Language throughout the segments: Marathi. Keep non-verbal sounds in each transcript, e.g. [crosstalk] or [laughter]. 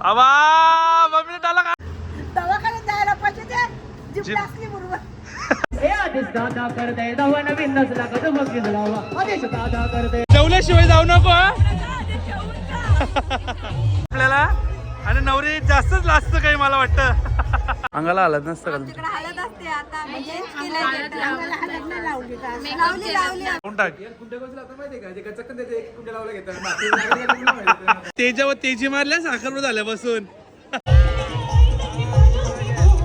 अवा का दवाखान्यात जायला पाहिजे ते. जीभ जीभ- असली बरोबर हे आदेश दादा करते नवा नवीन नसला का तो मग लावा. आदेश दादा करते. जेवल्याशिवाय जाऊ नको हा? आपल्याला आणि नवरी जास्तच लाजत काही मला वाटतं. अंगाला आलं नसतं का आता म्हणजे लावली लावली तेजावर तेजी मारल्या साखरवर झाल्या बसून.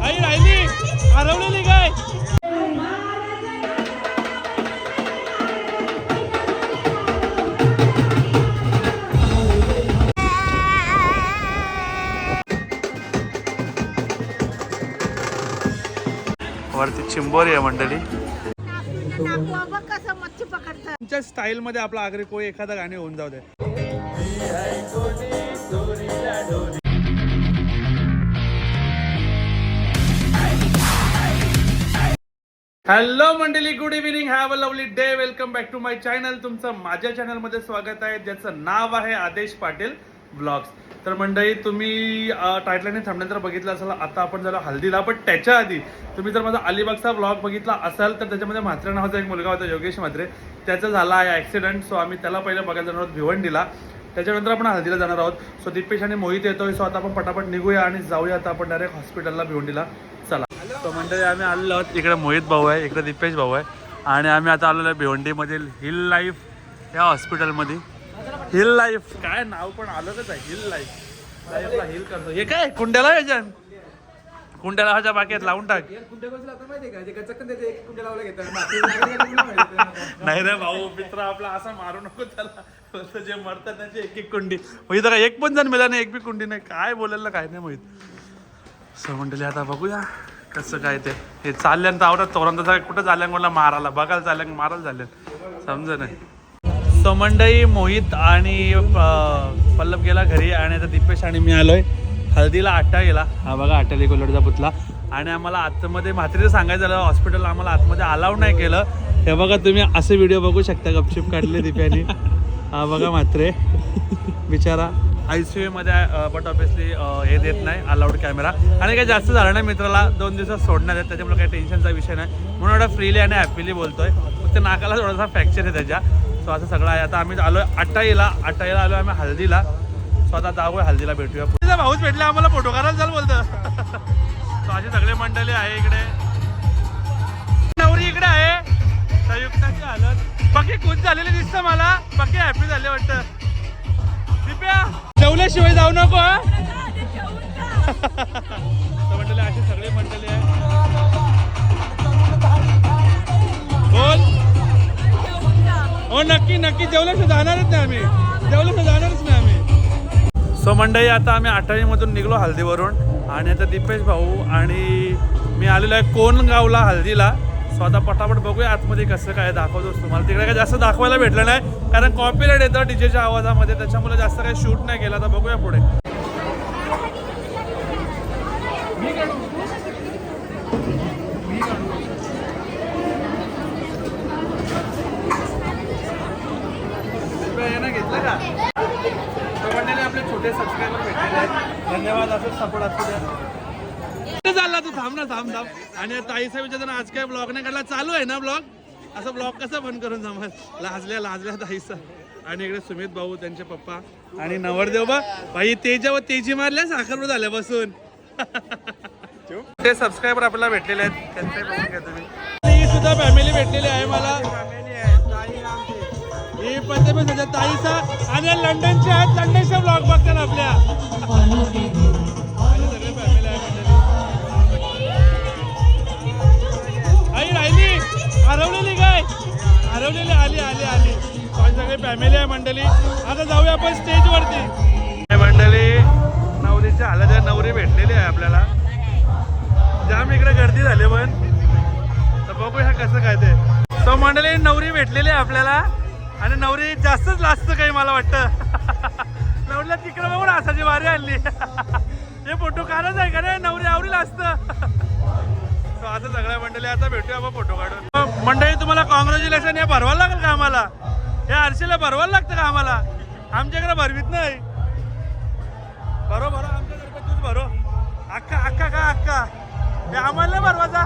आई राहिली. हरवलेली काय? वरती चिंबोरी आहे मंडळी. तुमच्या स्टाईल मध्ये आपला आगरी कोळी एखादा गाणे होऊन जाऊ दे. हॅलो मंडळी good evening have a lovely day welcome back to my channel तुमचं माझ्या चॅनलमध्ये स्वागत आहे ज्याचं नाव आहे आदेश पाटील ब्लॉग्स तर मंडळी तुम्ही टायटल आणि बघितलं असाल आता आपण जरा हल्दीला पण त्याच्या आधी तुम्ही जर माझा अलिबागचा ब्लॉग बघितला असाल तर त्याच्यामध्ये म्हात्रे नावाचा एक मुलगा होता योगेश म्हात्रे त्याचा झाला आहे ॲक्सिडेंट सो आम्ही त्याला पहिलं बघायला जाणार आहोत भिवंडीला. त्याच्यानंतर आपण हल्दीला जाणार आहोत. सो दीपेश आणि मोहित येतोय सो आता आपण पटापट निघूया आणि जाऊया आता आपण डायरेक्ट हॉस्पिटलला भिवंडीला. चला. तो मंडळी आम्ही आलेलो आहोत. इकडे मोहित भाऊ आहे इकडे दीपेश भाऊ आहे. आणि आम्ही आता आलेलो आहे भिवंडीमधील हिल लाईफ या हॉस्पिटलमध्ये हिल लाईफ काय नाव पण आलंच आहे हिल लाईफ लाईफला हिल करतो. हे काय? कुंड्याला याच्यान कुंड्याला ह्याच्या बाकेत लावून टाक. नाही रे भाऊ मित्र आपला असा मारू नको त्याला. जे मरतात त्यांची एक एक कुंडी. इथं काय एक पण जण मिळाला नाही एक बी कुंडी नाही. काय बोलायला काय नाही माहीत. सो मंडळी आता बघूया कसं काय ते. हे चालल्यानंतर आवडत तोरण कुठं चालल्यान कोणाला मारायला बघायला चालल्यान मारायला चालल्यान. समजा नाही. सो मोहित आणि अं, गेला घरी आणि आता दीपेश आणि मी आलोय. हळदीला आट्टा गेला. हा बघा आट्टाली कोलडचा पुतला. आणि आम्हाला आतमध्ये म्हात्रीचं सांगायचं झालं हॉस्पिटल आम्हाला आतमध्ये अलाव नाही केलं. हे बघा तुम्ही असे व्हिडिओ बघू शकता गपशिप काढले दिप्याने. हा बघा म्हात्रे. बिचारा. आय सी यूमध्ये बट ऑब्विसली हे देत नाही अलाउड कॅमेरा आणि काही जास्त झालं नाही मित्राला दोन दिवसात सोडण्यात आहेत त्याच्यामुळे काही टेन्शनचा विषय नाही. म्हणून एवढा फ्रीली आणि हॅपीली बोलतोय. फक्त नाकाला थोडासा फ्रॅक्चर आहे त्याच्या. सो असं सगळं आहे. आता आम्ही आलो अट्टाईला अट्टाईला आलो आम्ही हल्दीला. सो आता जाऊया हल्दीला भेटूया भाऊच भेटला आम्हाला फोटो काढायला. चाल बोलतं. सो [laughs] असे सगळे मंडळी आहे इकडे. नवरी इकडे आहे. संयुक्ताची हालत. बाकी खुश झालेले दिसतं मला. बाकी हॅपी झाले वाटतं. दिप्या जेवल्याशिवाय जाऊ नको [laughs] मंडळी अशी सगळे मंडळी आहे. बोल. हो नक्की नक्की. जेवल्याशिवाय जाणारच नाही आम्ही. जेवल्याशिवाय जाणारच नाही आम्ही. सो मंडळी आता आम्ही आठवीमधून निघलो हल्दीवरून. आणि आता दीपेश भाऊ आणि मी आलेलो आहे कोणगावला हल्दीला. सो आता पटापट बघूया आतमध्ये कसं काय दाखवतोस तुम्हाला. तिकडे काय जास्त दाखवायला भेटलं नाही कारण कॉपीराईट येतं डीजेच्या आवाजामध्ये. त्याच्यामुळे जास्त काही शूट नाही केला. तर बघूया पुढे घेतलं का तर मंडळी आपले छोटे सबस्क्रायबर भेटलेले आहेत धन्यवाद असंच सपोर्ट असू द्या. चालला तू? थांब ना थांब थांब. आणि ताईसा विचार आज काय ब्लॉग नाही काढला चालू आहे ना ब्लॉग असं ब्लॉग कसं बंद करून जमल? लाजल्या लाजल्या ताईसा आणि इकडे सुमित भाऊ त्यांचे पप्पा आणि नवरदेव बा. भाई तेजा व तेजी मारल्या साखर झाल्या बसून. ते सबस्क्रायबर आपल्याला भेटलेले आहेत. त्यांचे सुद्धा फॅमिली भेटलेली आहे मला. ही पंजाबी सध्या ताईचा आणि लंडनचे आहेत. लंडनच्या ब्लॉग बघतात आपल्या. आई राहिली. हरवलेली काय? हरवलेली आली आली आली. सगळी फॅमिली आहे मंडळी. आता जाऊया आपण स्टेज वरती. मंडळी नवरीच्या हालत नवरी भेटलेली आहे आपल्याला. जाम इकडे गर्दी झाली पण. तर बघूया कसं काय ते. सो मंडळी नवरी भेटलेली आहे आपल्याला. आणि नवरी जास्तच लाजतं काही मला वाटतं. नवरीला तिकडं बघून असाची वारी आणली. हे फोटो काढच आहे का रे? नवरी आवरी लाजतं. आता सगळ्या मंडळी आता भेटूया बा फोटो काढून. मंडळी तुम्हाला कॉंग्रॅच्युलेशन हे भरवायला लागेल का आम्हाला? हे आरशीला भरवायला लागतं का आम्हाला? आमच्याकडे भरवीत नाही. भरो भरो आमच्याकडे तूच भरो. अक्का अक्का का अक्का हे आम्हाला भरवायचा.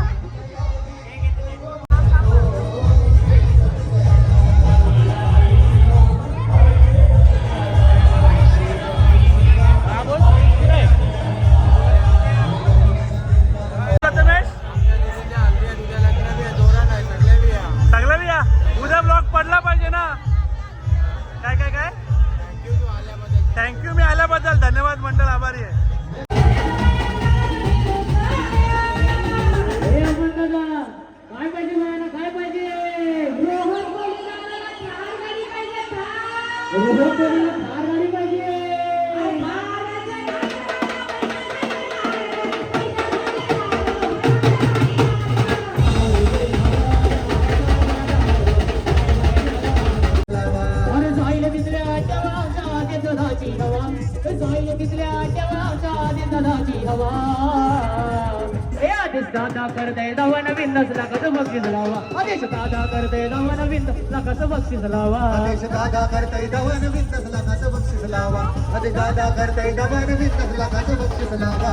दादा करते नवीन नसला कसं बक्षीस लावा. आदेश दादा करतय दवन विंदस लाखाचं बक्षीस लावा. आदेश दादा करतय दवन विंदस लाखाचं बक्षीस लावा.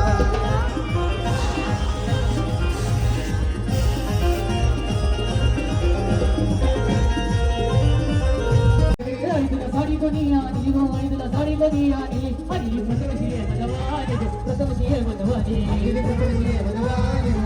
साडी कोणी आणली गो तुला साडी कोणी आणली आणि प्रथमशी आहे मधवानी प्रथमशी आहे मधवानी सो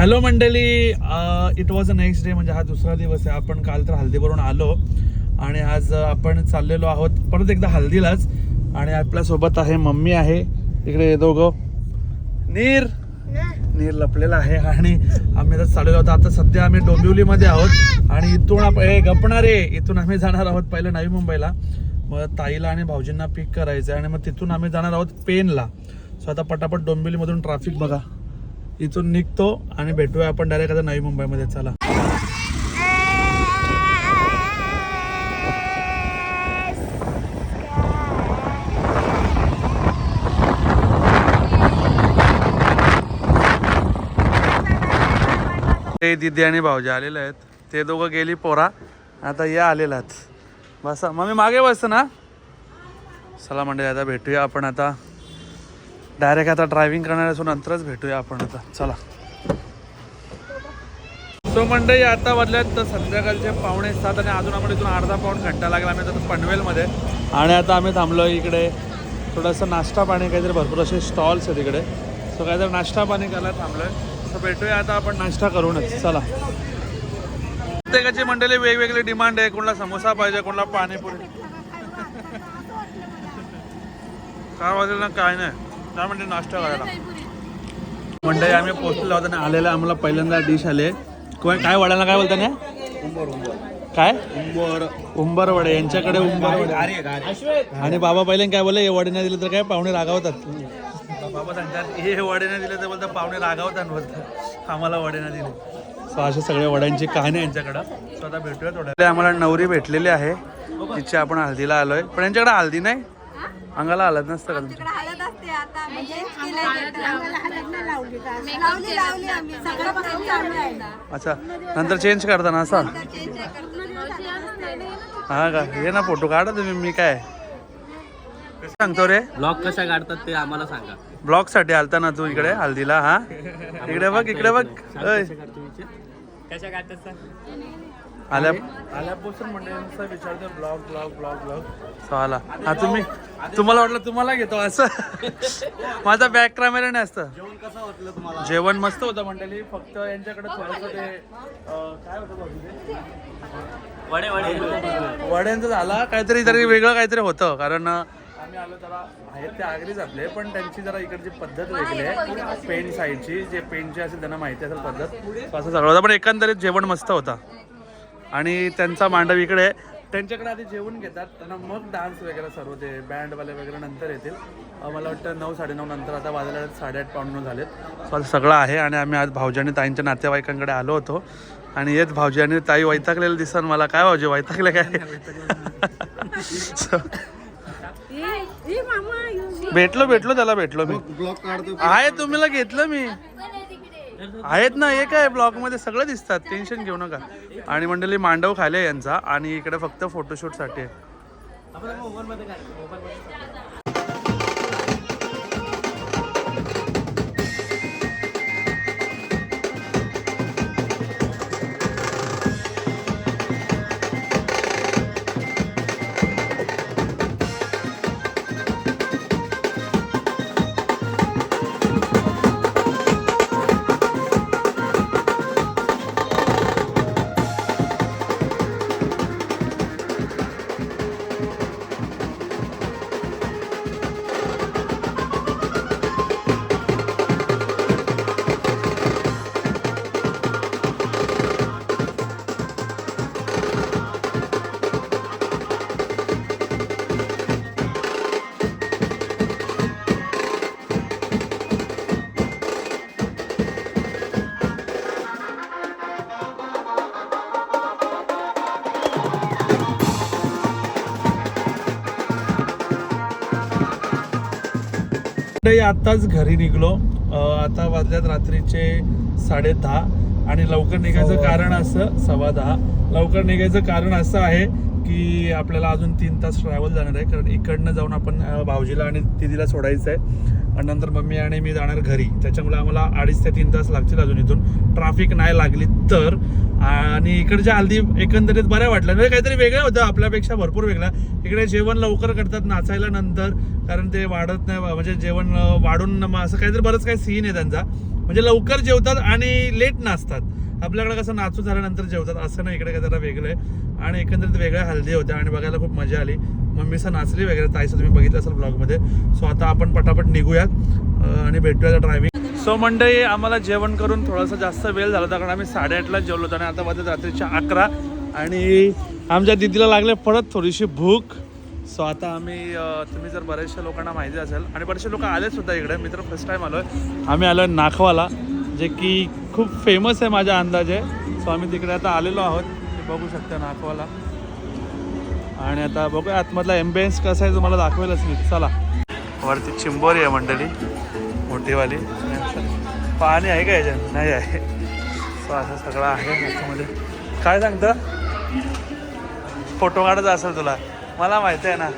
हॅलो मंडळी it was a next day म्हणजे हा दुसरा दिवस आहे. आपण काल तर हल्दीवरून आलो आणि आज आपण चाललेलो आहोत परत एकदा हल्दीलाच आणि आपल्यासोबत आहे मम्मी आहे. इकडे हे दोघं. नीर. नीर लपलेला आहे आणि आम्ही तर चाललेलो आहोत. आता सध्या आम्ही डोंबिवलीमध्ये आहोत आणि इथून आपण हे गपणारे इथून आम्ही जाणार आहोत पहिलं नवी मुंबईला. मग ताईला आणि भाऊजींना पिक करायचं आहे आणि मग तिथून आम्ही जाणार आहोत पेनला. सो आता पटापट डोंबिवलीमधून ट्रॅफिक बघा. इथून निघतो आणि भेटूया आपण डायरेक्ट आता नवी मुंबईमध्ये. चला. ते दिदी आणि भाऊजी आलेले आहेत. ते दोघं गेली पोरा. आता या आलेला आहेत. बसा. मग मी मागे बसतो ना? चला म्हणजे आता भेटूया आपण आता. डायरेक्ट आता ड्रायव्हिंग करणार असून नंतरच भेटूया आपण आता. चला. सो मंडळी आता वाजल्यात तर संध्याकाळचे पावणे सात आणि अजून आपण इथून अर्धा पाऊण घंटा लागला. आम्ही आता पनवेलमध्ये. आणि आता आम्ही थांबलो इकडे. थोडंसं नाश्ता पाणी काहीतरी भरपूर असे स्टॉल्स आहेत इकडे. सो काहीतरी नाश्ता पाणी करायला आहे सो भेटूया आता आपण नाश्ता करूनच. चला. प्रत्येकाची मंडळी वेगवेगळी डिमांड आहे. कोणाला समोसा पाहिजे कोणाला पाणीपुरी. काय वाजेल ना काय नाही. काय म्हणते नाश्ता करायला. मंडळी आम्ही पोहोचलो आहोत आणि आलेला आम्हाला पहिल्यांदा डिश आले कोण काय वड्याला काय बोलता ना? काय? उंबर. उंबर वडे. यांच्याकडे उंबर वडे. आणि बाबा पहिले काय बोलले हे वडे नाही दिले तर काय पाहुणे रागावतात. बाबा सांगतात हे वडे नाही दिले तर बोलतात पाहुणे रागावतात बोलतात. आम्हाला वडे नाही दिले. सो अशा सगळ्या वड्यांची कहाणी आहे यांच्याकडं. सो आता भेटूया थोड्या आम्हाला नवरी भेटलेली आहे. तिची आपण हल्दीला आलोय. पण यांच्याकडे हल्दी नाही? अंगाला हलत नसतं का तुमच्या? हळद आता म्हणजे केलंय ते. आम्हाला हळद नाही लावली. का लावली लावली आम्ही. सकाळपासून चालू आहे. अच्छा नंतर चेंज करताना असा? हा का? हे ना फोटो काढा तुम्ही मी काय? कसं सांगतो रे? ब्लॉग कशा काढतात ते आम्हाला सांगा. ब्लॉगसाठी आलता ना तू इकडे हल्दीला हा? इकडे बघ इकडे बघ. कशा काढतात आल्या आल्यापासून म्हणजे विचारतो blog blog blog blog so आला. हा तुम्ही तुम्हाला वाटलं तुम्हाला घेतो असं? माझा बॅक कॅमेरा नाही असतं. जेवण कसं वाटलं तुम्हाला? जेवण मस्त होतं मंडळी. फक्त यांच्याकडे थोडंसं ते काय होतं? वडे वडे. वड्यांचं झाला. काहीतरी तरी वेगळं काहीतरी होतं. कारण आम्ही आलो जरा आहेत ते आगरीच आपले. पण त्यांची जरा इकडची पद्धत वेगळी आहे. पेन साईडची. जे पेनची असेल त्यांना माहिती असेल पद्धत. असं सगळं होतं. पण एकंदरीत जेवण मस्त होता. आणि त्यांचा मांडव इकडे आहे. त्यांच्याकडे आधी जेवण घेतात त्यांना मग डान्स वगैरे सर्व ते बँडवाले वगैरे नंतर येतील. मला वाटतं नऊ साडेनऊ नंतर आता वाजल्या साडेआठ पाऊण नऊ झालेत. So असं सगळं आहे आणि आम्ही आज भाऊजी आणि ताईंच्या नातेवाईकांकडे आलो होतो. आणि येत भाऊजी आणि ताई वैतागलेलं दिसन मला. काय भाऊजी वैतागले काय? [laughs] भेटलो भेटलो त्याला भेटलो मी. आहे तुम्हाला घेतलं मी. आहेत ना हे काय ब्लॉगमध्ये सगळं दिसतात. टेन्शन घेऊ नका. आणि मंडळी मांडव खाले यांचा. आणि इकडे फक्त फोटोशूटसाठी आहे. ते आताच घरी निघलो आता वाजल्यात रात्रीचे साडे दहा आणि लवकर निघायचं कारण असं सव्वा दहा. लवकर निघायचं कारण असं आहे की आपल्याला अजून तीन तास ट्रॅव्हल जाणार आहे कारण इकडनं जाऊन आपण भाऊजीला आणि दिदीला सोडायचं आहे आणि नंतर मम्मी आणि मी जाणार घरी. त्याच्यामुळे आम्हाला अडीच ते तीन तास लागतील अजून इथून. ट्रॅफिक नाही लागली तर आणि इकडच्या हल्दी एकंदरीत बऱ्या वाटल्या. म्हणजे काहीतरी वेगळं होतं आपल्यापेक्षा भरपूर वेगळं. इकडे जेवण लवकर करतात नाचायला नंतर कारण ते वाढत नाही म्हणजे जेवण वाढून मग असं काहीतरी बरंच काही सीन आहे त्यांचा. म्हणजे लवकर जेवतात आणि लेट नाचतात. आपल्याकडे कसं नाचू झाल्यानंतर जेवतात असं नाही इकडे काय जरा वेगळं आहे. आणि एकंदरीत वेगळ्या हल्दी होत्या आणि बघायला खूप मजा आली. मम्मीचं नाचली वगैरे ताईचं तुम्ही बघितलं असेल ब्लॉगमध्ये सो आता आपण पटापट निघूयात आणि भेटूया ड्रायव्हिंग सो मंडळी आम्हाला जेवण करून थोडासा जास्त वेळ झाला होता कारण आम्ही साडेआठला जेवलो होतो आणि आता वाजत रात्रीच्या अकरा. आणि आमच्या दिदीला लागले परत थोडीशी भूक. सो आता आम्ही तुम्ही जर बऱ्याचशा लोकांना माहिती असेल आणि बरेचसे लोक आले सुद्धा इकडे मी तर फर्स्ट टाईम आलो आहे आम्ही आलो आहे नाखवाला जे की खूप फेमस आहे माझ्या अंदाजे. सो आम्ही तिकडे आता आलेलो आहोत. ते बघू शकता नाखवाला. आणि आता बघूया आतमधला एम्बियन्स कसा आहे तुम्हाला दाखवेलच मी. चला. वरती चिंबोरी आहे मंडळी मोठीवाली. पाणी आहे का याच्यात? नाही आहे. सो असं सगळं आहे याच्यामध्ये काय सांगतं? फोटो काढायचा असेल तुला. मला माहिती आहे ना.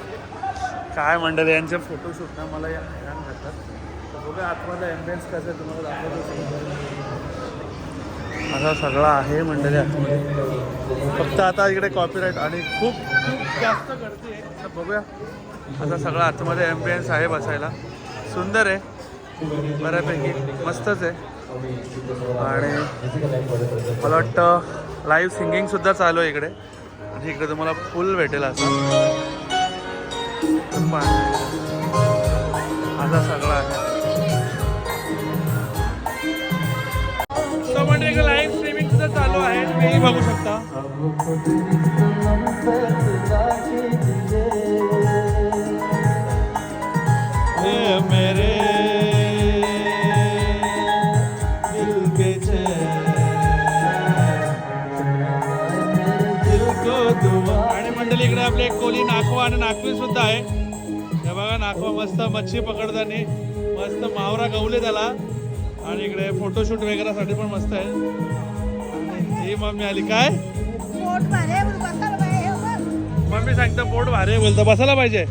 काय मंडळी यांचे फोटोशूट ना मला या हैराण करतात. बघा आतमधला एम्बियन्स कसं आहे तुम्हाला दाखवतो. असं सगळं आहे मंडळी आतमध्ये. फक्त आता इकडे कॉपीराईट आणि खूप खूप जास्त गर्दी आहे. बघूया. असा सगळा आतमध्ये एम्बियन्स आहे बसायला. सुंदर आहे. बऱ्यापैकी मस्तच आहे. आणि मला वाटतं लाईव्ह सिंगिंगसुद्धा चालू आहे इकडे. आणि इकडे तुम्हाला फुल भेटेल असं. असा सगळा आहे. लाईव्ह स्ट्रीमिंग सुद्धा चालू आहे. तुम्ही बघू शकता. नागवीर सुद्धा आहे. हे बघा नाखवा मस्त मच्छी पकडताना मस्त मावरा गवले त्याला. आणि इकडे फोटोशूट वगैरे साठी पण मस्त आहे. ही मम्मी आली काय? हे. मम्मी सांगतं पोट भारी बोलतं बसायला पाहिजे.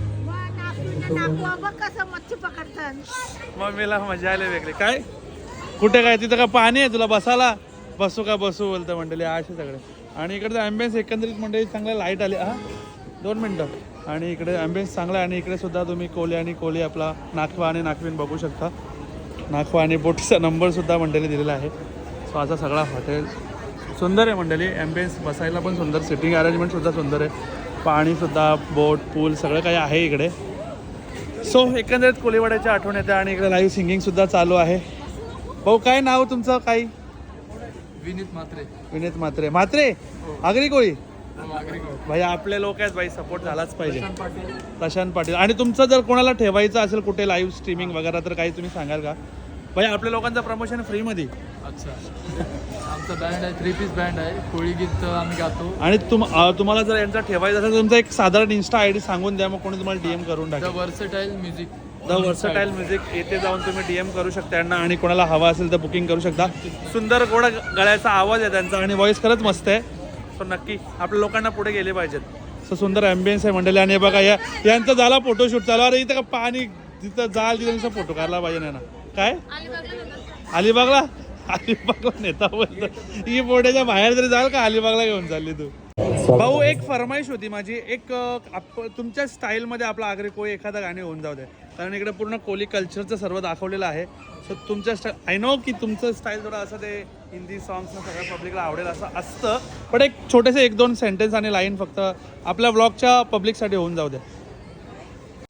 पकडतात मम्मीला मजा आली वेगळी. काय? कुठे काय? तिथं का पाणी आहे तुला बसायला? बसू का बसू बोलतं मंडळी असे सगळे. आणि इकडे ॲम्बियन्स एकंदरीत मंडळी चांगलं लाइट आली. हा? दोन मिनटं. आणि इकडे ॲम्बियन्स चांगला आहे आणि इकडे सुद्धा तुम्ही कोली आणि कोली आपला नाखवा आणि नाखवीन बघू शकता. नाखवा आणि बोटीचा नंबर सुद्धा मंडळी दिलेला आहे. सो असा सगळा हॉटेल सुंदर आहे मंडळी. ॲम्बियन्स बसायला पण सुंदर सिटिंग अरेंजमेंट सुद्धा सुंदर आहे. पाणीसुद्धा बोट पूल सगळं काही आहे इकडे. सो एकंदरीत कोळीवाड्याच्या आठवण येते आणि इकडे लाईव्ह सिंगिंग सुद्धा चालू आहे. भाऊ काय नाव तुमचं? काही? विनीत मात्रे विनीत म्हात्रे. म्हात्रे? आगरी कोळी? भाई आपले लोक आहेत भाई सपोर्ट झालाच पाहिजे. प्रशांत पाटील. आणि तुमचं जर कोणाला ठेवायचं असेल कुठे लाईव्ह स्ट्रीमिंग वगैरे तर काही तुम्ही सांगाल का? भाई आपल्या लोकांचं प्रमोशन फ्रीमध्ये अच्छा. आमचा बँड आहे थ्री पीस बँड आहे. कोळी गीत आम्ही गातो. आणि तुम अं, तुम्हाला जर यांचा ठेवायचं असेल तर तुमचा एक साधारण इन्स्टा आय डी सांगून द्या मग कोणी तुम्हाला डीएम करून द टाकेल versatile music the versatile music येथे जाऊन तुम्ही डीएम करू शकता यांना आणि कोणाला हवा असेल तर बुकिंग करू शकता. सुंदर गोड गळ्याचा आवाज आहे त्यांचा आणि व्हॉइस खरंच मस्त आहे. सो नक्की आपल्या लोकांना पुढे गेले पाहिजेत. सो सुंदर ॲम्बियन्स आहे मंडळी. आणि बघा या यांचा झाला फोटोशूट चालू. अरे इथं का पाणी तिथं जाल तिथं फोटो काढला पाहिजे ना. काय? अलिबागला? अलिबागला नेता बोलतो ही बोर्डाच्या बाहेर जरी जाल का अलिबागला घेऊन चालली तू? भाऊ एक फरमाईश होती माझी. एक आप- तुमच्या स्टाईलमध्ये आपला आगरी कोळी एखादा गाणे होऊन जाऊ दे. कारण इकडे पूर्ण कोली कल्चरचं सर्व दाखवलेलं आहे. सो तुमच्या स्टाईल आय नो की तुमचं स्टाईल थोडं असं ते हिंदी सॉंग्सना सगळ्या पब्लिकला आवडेल असं असतं. पण एक छोटेसे एक दोन सेंटेन्स आणि लाईन फक्त आपल्या ब्लॉगच्या पब्लिकसाठी होऊन जाऊ दे.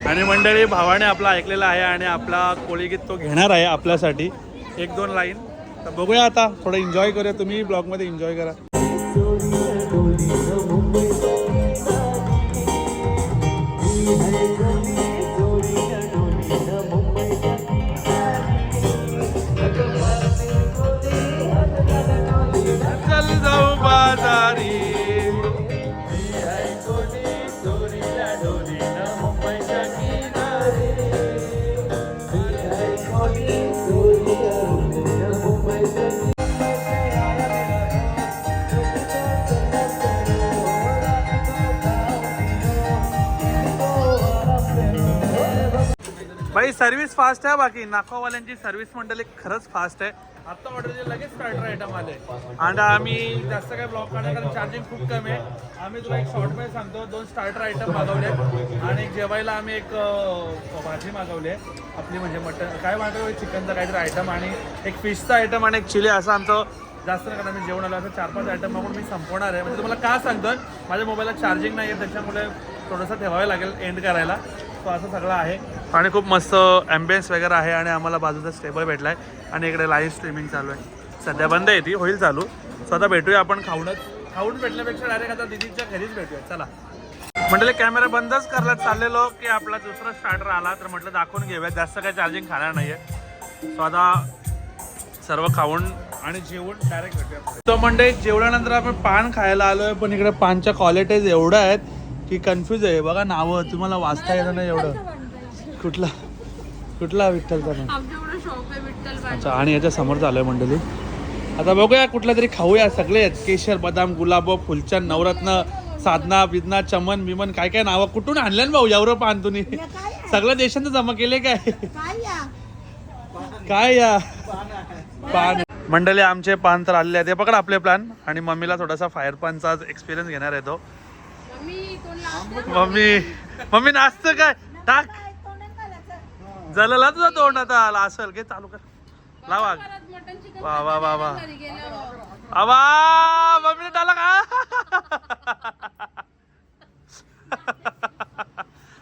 आणि मंडळी भावाने आपला ऐकलेला आहे आणि आपला कोळी गीत तो घेणार आहे आपल्यासाठी. एक दोन लाईन तर बघूया आता थोडं एन्जॉय करूया. तुम्ही ब्लॉगमध्ये एन्जॉय करा. जाऊ भाई सर्व्हिस फास्ट आहे बाकी. नाकोवाल्यांची सर्व्हिस मंडळी खरंच फास्ट आहे. आता ऑर्डर दिली लगेच स्टार्टर आयटम आले आणि आम्ही जास्त काही ब्लॉक करणार कारण चार्जिंग खूप कमी आहे. आम्ही तुला एक शॉर्टमध्ये सांगतो दोन स्टार्टर आयटम मागवले आणि जेवायला आम्ही एक भाजी मागवली आहे. आपली म्हणजे मटन काय मागवलं चिकनचा काहीतरी आयटम आणि एक फिशचा आयटम आणि एक चिली असं आमचं जास्त नाही कारण आम्ही जेवण आलो असं चार पाच आयटम मागून मी संपवणार आहे. म्हणजे तुम्हाला का सांगतो माझ्या मोबाईलला चार्जिंग नाही आहे त्याच्यामुळे थोडंसं ठेवावं लागेल एंड करायला. सो असं सगळं आहे. आणि खूप मस्त ॲम्बियन्स वगैरे आहे आणि आम्हाला बाजूचा स्टेबल भेटला आहे आणि इकडे लाईव्ह स्ट्रीमिंग चालू आहे. सध्या बंद आहे ती होईल चालू. सो आता भेटूया आपण खाऊनच. खाऊन भेटल्यापेक्षा डायरेक्ट आता दिदीच्या घरीच भेटूया चला. म्हटलं कॅमेरा बंदच करला चाललेलो की आपला दुसरा स्टार्टर आला तर म्हटलं दाखवून घेऊया जास्त काही चार्जिंग खाणार नाही आहे सो आता सर्व खाऊन आणि जेवण डायरेक्ट भेटूया तो म्हणजे जेवल्यानंतर आपण पान खायला आलोय पण इकडे पानच्या क्वालिटीज एवढ्या आहेत की कन्फ्यूज आहे. बघा नावं तुम्हाला वाचता येतं नाही एवढं. कुठला? कुठला विठ्ठलचा अच्छा आणि याच्या समोर चालू आहे मंडळी. आता बघूया कुठला तरी खाऊया सगळे. आहेत केशर बदाम गुलाब फुलचंद नवरत्न साधना बिदना चमन बिमन काय काय नावं? कुठून आणल्या ना भाऊ एवढं पान तुम्ही? सगळ्या देशांचं जमा केले काय? काय या? काय या? पान. मंडळी आमचे पान तर आलेले आहेत. हे पकड आपले प्लॅन आणि मम्मीला थोडासा फायर पानचा एक्सपिरियन्स घेणार आहे तो. मम्मी मम्मी नाचत काय? टाक. जलला तुझा तोंड आता आला असेल. घे चालू कर. लावा. वा वा वा वा. आवा मम्मीने टाला का?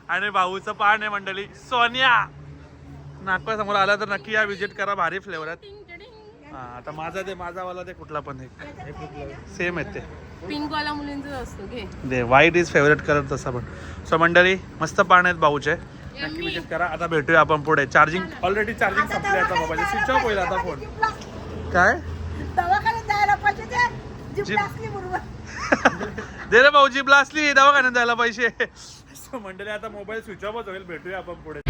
आणि भाऊचं पान आहे मंडळी सोनिया. नागपूर समोर आला तर नक्की या विजिट करा भारी फ्लेवर आहेत. हा आता माझा ते माझा वाला ते कुठला पण एक. सेम आहेत ते. पिंक वाला मुलींचाच असतो घे. दे व्हाईट इज फेवरेट करत तसा पण. सो मंडळी मस्त आहेत भाऊचे. नक्की विजिट करा. आता भेटूया आपण पुढे. चार्जिंग ऑलरेडी चार्जिंग संपली आता मोबाईल स्विच ऑफ होईल आता फोन काय? [laughs] दे रे भाऊ जीपला असली दवाखान्यात जायला पैसे [laughs] मंडळी आता मोबाईल स्विच ऑफच होईल. भेटूया आपण पुढे.